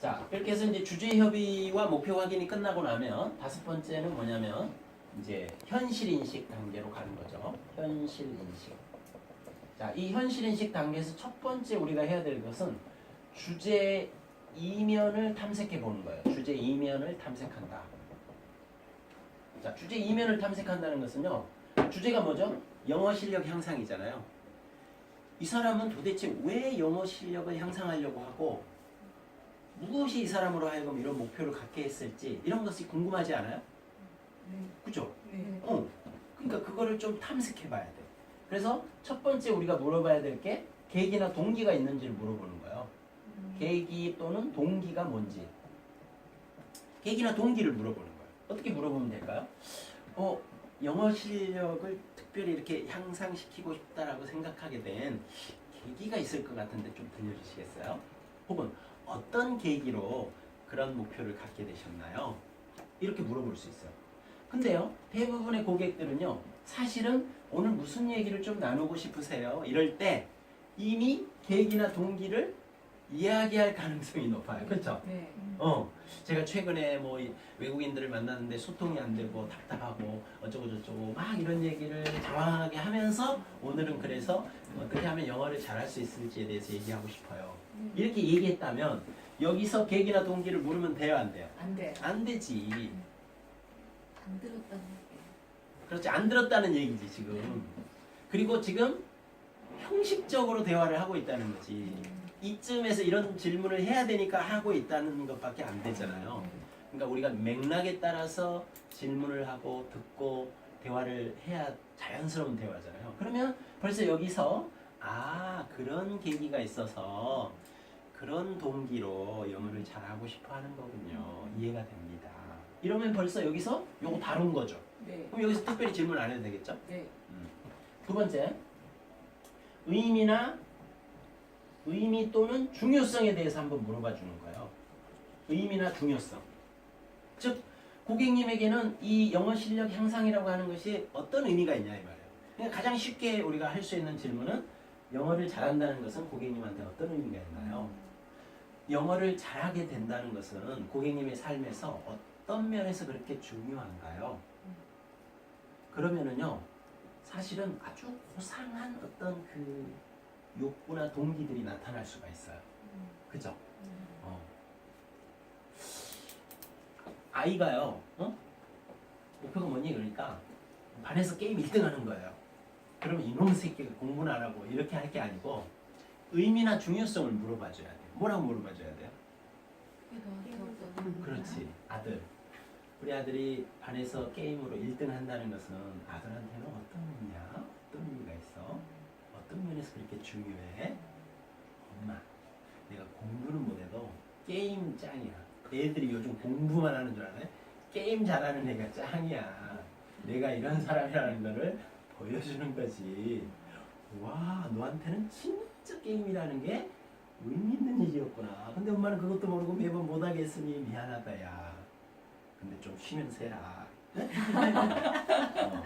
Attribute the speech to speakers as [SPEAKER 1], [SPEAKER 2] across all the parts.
[SPEAKER 1] 자, 이렇게 해서 이제 주제 협의와 목표 확인이 끝나고 나면 다섯 번째는 뭐냐면 이제 현실 인식 단계로 가는 거죠. 현실 인식. 자, 이 현실 인식 단계에서 첫 번째 우리가 해야 될 것은 주제 이면을 탐색해 보는 거예요. 주제 이면을 탐색한다. 자, 주제 이면을 탐색한다는 것은요. 주제가 뭐죠? 영어 실력 향상이잖아요. 이 사람은 도대체 왜 영어 실력을 향상하려고 하고 무엇이 이 사람으로 하여금 이런 목표를 갖게 했을지 이런 것이 궁금하지 않아요?
[SPEAKER 2] 네.
[SPEAKER 1] 그죠?
[SPEAKER 2] 네.
[SPEAKER 1] 어. 그러니까 그거를 좀 탐색해 봐야 돼. 그래서 첫 번째 우리가 물어봐야 될 게 계기나 동기가 있는지를 물어보는 거예요. 계기 또는 동기가 뭔지. 계기나 동기를 물어보는 거예요. 어떻게 물어보면 될까요? 어, 영어 실력을 특별히 이렇게 향상시키고 싶다라고 생각하게 된 계기가 있을 것 같은데 좀 들려주시겠어요? 혹은 어떤 계기로 그런 목표를 갖게 되셨나요? 이렇게 물어볼 수 있어요. 근데요, 대부분의 고객들은요, 사실은 오늘 무슨 얘기를 좀 나누고 싶으세요? 이럴 때 이미 계기나 동기를 이야기할 가능성이 높아요. 그렇죠?
[SPEAKER 2] 네.
[SPEAKER 1] 어, 제가 최근에 뭐이 외국인들을 만났는데 소통이 안 되고 답답하고 어쩌고 저쩌고 막 이런 얘기를 장황하게 하면서 오늘은 그래서 어떻게 하면 영어를 잘할 수 있을지에 대해서 얘기하고 싶어요. 이렇게 얘기했다면 여기서 계기나 동기를 물으면 돼요, 안 돼요?
[SPEAKER 2] 안 돼.
[SPEAKER 1] 안 되지.
[SPEAKER 3] 안 들었다는 얘기예요.
[SPEAKER 1] 그렇지, 안 들었다는 얘기지, 지금. 그리고 지금 형식적으로 대화를 하고 있다는 거지. 이쯤에서 이런 질문을 해야 되니까 하고 있다는 것밖에 안 되잖아요. 그러니까 우리가 맥락에 따라서 질문을 하고 듣고 대화를 해야 자연스러운 대화잖아요. 그러면 벌써 여기서 아 그런 계기가 있어서 그런 동기로 영어를 잘하고 싶어 하는 거군요. 이해가 됩니다. 이러면 벌써 여기서 요거 다룬 거죠.
[SPEAKER 2] 네.
[SPEAKER 1] 그럼 여기서 특별히 질문 안 해도 되겠죠?
[SPEAKER 2] 네.
[SPEAKER 1] 두 번째 의미나 의미 또는 중요성에 대해서 한번 물어봐 주는 거예요. 의미나 중요성. 즉 고객님에게는 이 영어 실력 향상이라고 하는 것이 어떤 의미가 있냐 이 말이에요. 그러니까 가장 쉽게 우리가 할 수 있는 질문은 영어를 잘한다는 것은 고객님한테 어떤 의미가 있나요? 영어를 잘하게 된다는 것은 고객님의 삶에서 어떤 면에서 그렇게 중요한가요? 그러면은요, 사실은 아주 고상한 어떤 그 욕구나 동기들이 나타날 수가 있어요. 그죠? 어. 아이가요, 어? 목표가 뭐니? 그러니까 반에서 게임 1등 하는 거예요. 그러면 이놈 새끼가 공부는 안 하고 이렇게 할 게 아니고 의미나 중요성을 물어봐 줘야 돼요. 뭐라고 물어봐 줘야 돼요? 그렇지 아들 우리 아들이 반에서 게임으로 1등 한다는 것은 아들한테는 어떤 의미냐 어떤 의미가 있어 어떤 면에서 그렇게 중요해 엄마 내가 공부는 못해도 게임 짱이야 애들이 요즘 공부만 하는 줄 알아요 게임 잘하는 애가 짱이야 내가 이런 사람이라는 거를 보여주는 거지 와 너한테는 진짜 게임이라는 게 의미 있는 일이었구나. 근데 엄마는 그것도 모르고 매번 못하겠으니 미안하다, 야. 근데 좀 쉬면서 해라. 어.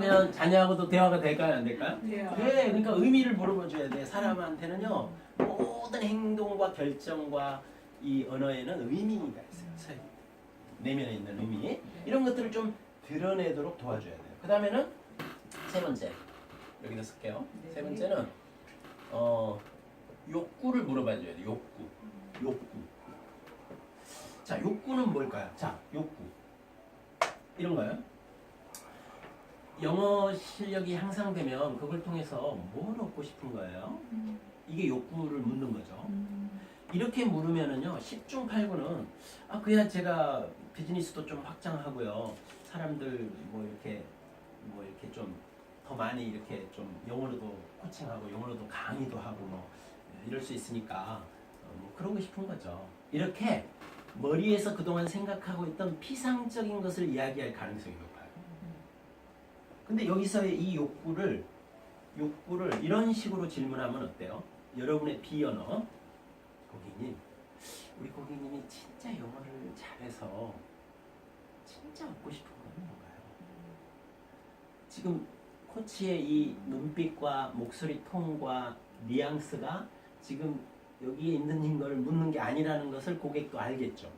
[SPEAKER 1] 그러면 자녀하고도 대화가 될까요, 안 될까요?
[SPEAKER 2] 돼요.
[SPEAKER 1] 네, 그러니까 의미를 물어봐줘야 돼. 사람한테는요, 모든 행동과 결정과 이 언어에는 의미가 있어요. 서- 내면에 있는 의미. 이런 것들을 좀 드러내도록 도와줘야 돼요. 그 다음에는 세 번째. 여기다 쓸게요.
[SPEAKER 2] 네.
[SPEAKER 1] 세 번째는, 어, 욕구를 물어봐줘야 돼. 욕구. 욕구. 자, 욕구는 뭘까요? 자, 욕구. 이런 거요. 영어 실력이 향상되면 그걸 통해서 뭘 얻고 싶은 거예요? 이게 욕구를 묻는 거죠. 이렇게 물으면은요, 10중 8구는, 아, 그야 제가 비즈니스도 좀 확장하고요. 사람들 뭐 이렇게, 뭐 이렇게 좀 더 많이 이렇게 좀 영어로도 코칭하고 영어로도 강의도 하고 뭐 이럴 수 있으니까 어, 뭐 그러고 싶은 거죠. 이렇게 머리에서 그동안 생각하고 있던 피상적인 것을 이야기할 가능성이 높아요. 근데 여기서의 이 욕구를 욕구를 이런 식으로 질문하면 어때요? 여러분의 비언어 고객님, 우리 고객님이 진짜 영어를 잘해서 진짜 얻고 싶은 건 뭔가요? 지금 코치의 이 눈빛과 목소리 톤과 뉘앙스가 지금 여기에 있는 걸 묻는 게 아니라는 것을 고객도 알겠죠.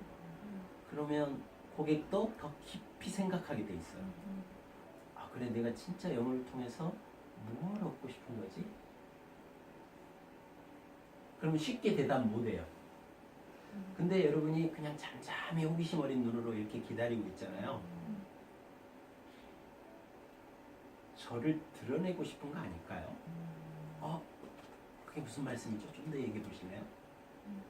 [SPEAKER 1] 그러면 고객도 더 깊이 생각하게 돼 있어요. 아 그래 내가 진짜 영어를 통해서 뭘 얻고 싶은 거지? 그러면 쉽게 대답 못 해요. 근데 여러분이 그냥 잠잠히 호기심 어린 눈으로 이렇게 기다리고 있잖아요. 저를 드러내고 싶은 거 아닐까요? 어? 그게 무슨 말씀이죠? 좀 더 얘기해 보실래요? 음.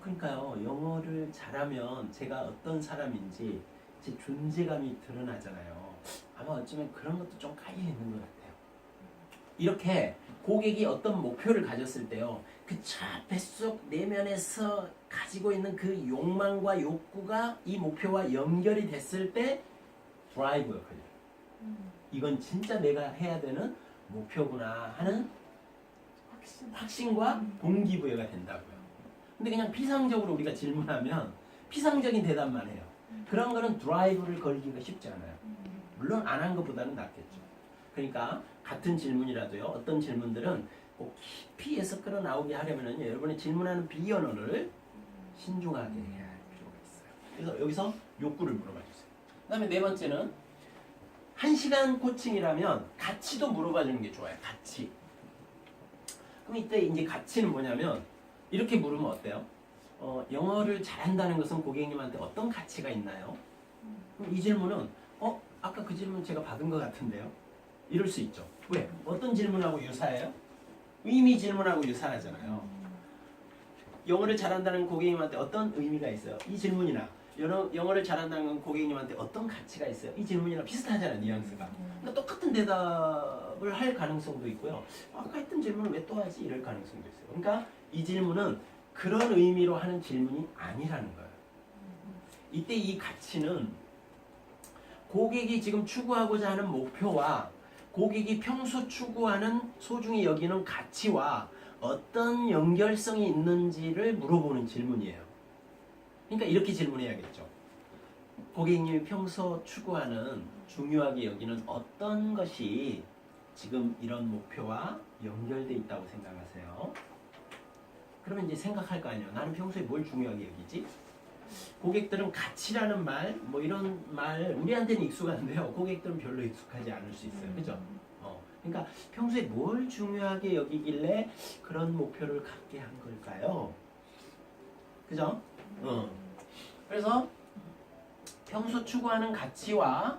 [SPEAKER 1] 그러니까요, 영어를 잘하면 제가 어떤 사람인지 제 존재감이 드러나잖아요. 아마 어쩌면 그런 것도 좀 깔려 있는 것 같아요. 이렇게 고객이 어떤 목표를 가졌을 때요, 그차 뱃속 내면에서 가지고 있는 그 욕망과 욕구가 이 목표와 연결이 됐을 때 드라이브 역할을 해요. 이건 진짜 내가 해야 되는 목표구나 하는
[SPEAKER 3] 확신.
[SPEAKER 1] 확신과
[SPEAKER 3] 음.
[SPEAKER 1] 동기부여가 된다고요. 근데 그냥 피상적으로 우리가 질문하면 피상적인 대답만 해요. 그런 거는 드라이브를 걸기가 쉽지 않아요. 물론 안 한 것보다는 낫겠죠. 그러니까 같은 질문이라도요. 어떤 질문들은 꼭 깊이 해서 끌어나오게 하려면은 여러분이 질문하는 비언어를 신중하게 해야 할 필요가 있어요. 그래서 여기서 욕구를 물어봐 주세요. 그다음에 네 번째는 한 시간 코칭이라면 가치도 물어봐 주는 게 좋아요. 가치. 그럼 이때 이제 가치는 뭐냐면 이렇게 물으면 어때요? 어, 영어를 잘한다는 것은 고객님한테 어떤 가치가 있나요? 그럼 이 질문은 어 아까 그 질문 제가 받은 것 같은데요. 이럴 수 있죠. 왜? 어떤 질문하고 유사해요? 의미 질문하고 유사하잖아요. 영어를 잘한다는 고객님한테 어떤 의미가 있어요? 이 질문이나 영어, 영어를 잘한다는 건 고객님한테 어떤 가치가 있어요? 이 질문이랑 비슷하잖아요, 뉘앙스가. 그러니까 똑같은 대답을 할 가능성도 있고요. 아까 했던 질문을 왜 또 하지? 이럴 가능성도 있어요. 그러니까 이 질문은 그런 의미로 하는 질문이 아니라는 거예요. 이때 이 가치는 고객이 지금 추구하고자 하는 목표와 고객이 평소 추구하는 소중히 여기는 가치와 어떤 연결성이 있는지를 물어보는 질문이에요. 그러니까 이렇게 질문해야겠죠. 고객님이 평소 추구하는 중요하게 여기는 어떤 것이 지금 이런 목표와 연결돼 있다고 생각하세요? 그러면 이제 생각할 거 아니에요. 나는 평소에 뭘 중요하게 여기지? 고객들은 가치라는 말, 뭐 이런 말 우리한테는 익숙한데요. 고객들은 별로 익숙하지 않을 수 있어요. 그죠? 어, 그러니까 평소에 뭘 중요하게 여기길래 그런 목표를 갖게 한 걸까요? 그죠? 어. 그래서 평소 추구하는 가치와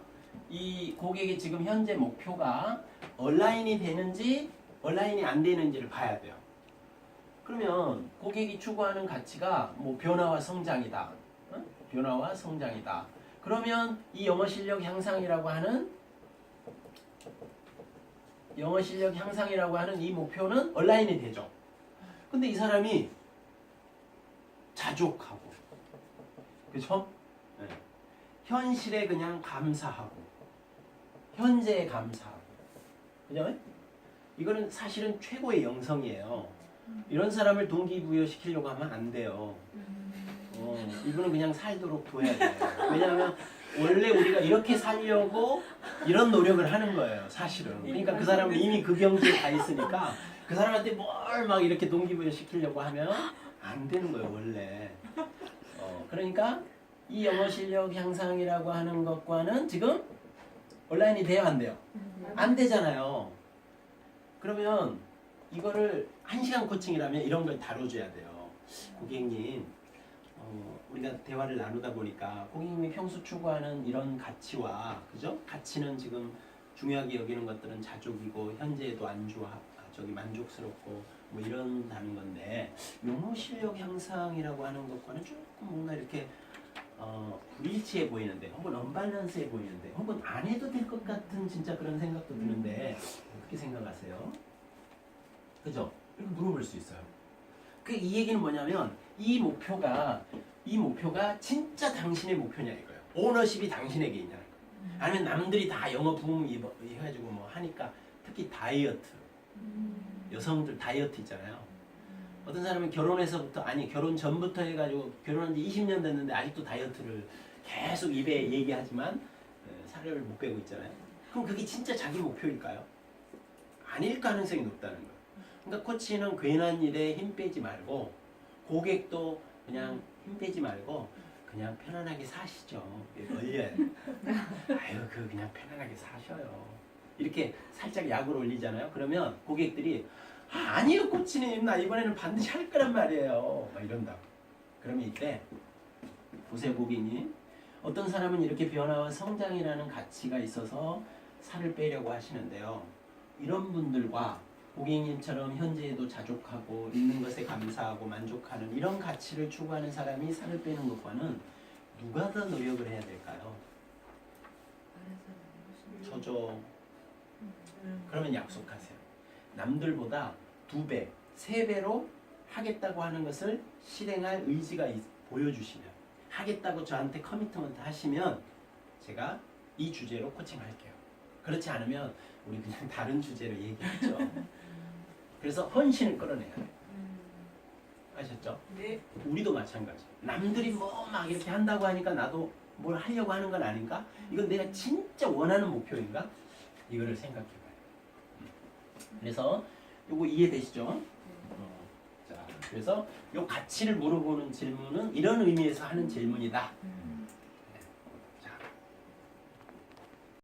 [SPEAKER 1] 이 고객의 지금 현재 목표가 얼라인이 되는지 얼라인이 안 되는지를 봐야 돼요. 그러면 고객이 추구하는 가치가 뭐 변화와 성장이다. 어? 변화와 성장이다. 그러면 이 영어 실력 향상이라고 하는 영어 실력 향상이라고 하는 이 목표는 얼라인이 되죠. 근데 이 사람이 자족하고 그죠? 네. 현실에 그냥 감사하고 현재에 감사하고 그죠? 이거는 사실은 최고의 영성이에요. 이런 사람을 동기부여 시키려고 하면 안 돼요. 어, 이분은 그냥 살도록 둬야 돼요. 왜냐하면 원래 우리가 이렇게 살려고 이런 노력을 하는 거예요, 사실은. 그러니까 그 사람은 이미 그 경지에 가 있으니까 그 사람한테 뭘 막 이렇게 동기부여 시키려고 하면 안 되는 거예요, 원래. 어, 그러니까 이 영어 실력 향상이라고 하는 것과는 지금 온라인이 돼요, 안 돼요? 안 되잖아요. 그러면 이거를 한 시간 코칭이라면 이런 걸 다뤄줘야 돼요. 고객님, 어, 우리가 대화를 나누다 보니까 고객님이 평소 추구하는 이런 가치와 그죠? 가치는 지금 중요하게 여기는 것들은 자족이고 현재에도 안주하 저기 만족스럽고 뭐 이런다는 건데 영어 실력 향상이라고 하는 것과는 조금 뭔가 이렇게 어, 불일치해 보이는데 혹은 언밸런스해 보이는데 혹은 안 해도 될 것 같은 진짜 그런 생각도 드는데 어떻게 생각하세요? 그죠? 이렇게 물어볼 수 있어요. 그 이 얘기는 뭐냐면 이 목표가 이 목표가 진짜 당신의 목표냐 이거예요. 오너십이 당신에게 있냐. 아니면 남들이 다 영어 부음 해가지고 뭐 하니까 특히 다이어트 여성들 다이어트 있잖아요. 어떤 사람은 결혼해서부터 아니 결혼 전부터 해가지고 결혼한 지 20년 됐는데 아직도 다이어트를 계속 입에 얘기하지만 에, 살을 못 빼고 있잖아요. 그럼 그게 진짜 자기 목표일까요? 아닐 가능성이 높다는 거예요. 그러니까 코치는 괜한 일에 힘 빼지 말고 고객도 그냥 힘 빼지 말고 그냥 편안하게 사시죠. 돼. 아유 그 그냥 편안하게 사셔요. 이렇게 살짝 약을 올리잖아요. 그러면 고객들이 아, 아니요 코치님 나 이번에는 반드시 할 거란 말이에요. 막 이런다. 그러면 이때 보세요 고객님. 어떤 사람은 이렇게 변화와 성장이라는 가치가 있어서 살을 빼려고 하시는데요. 이런 분들과 고객님처럼 현재에도 자족하고 있는 것에 감사하고 만족하는 이런 가치를 추구하는 사람이 살을 빼는 것과는 누가 더 노력을 해야 될까요? 저죠. 그러면 약속하세요. 남들보다 두 배, 세 배로 하겠다고 하는 것을 실행할 의지가 있- 보여주시면 하겠다고 저한테 커미트먼트 하시면 제가 이 주제로 코칭할게요. 그렇지 않으면 우리 그냥 다른 주제로 얘기하죠. 그래서 헌신을 끌어내야 돼요. 아셨죠?
[SPEAKER 3] 네.
[SPEAKER 1] 우리도 마찬가지. 남들이 뭐 막 이렇게 한다고 하니까 나도 뭘 하려고 하는 건 아닌가? 이건 내가 진짜 원하는 목표인가? 이거를 생각해 봐요. 음. 그래서 요거 이해되시죠? 어, 자, 그래서 요 가치를 물어보는 질문은 이런 의미에서 하는 질문이다.
[SPEAKER 3] 음.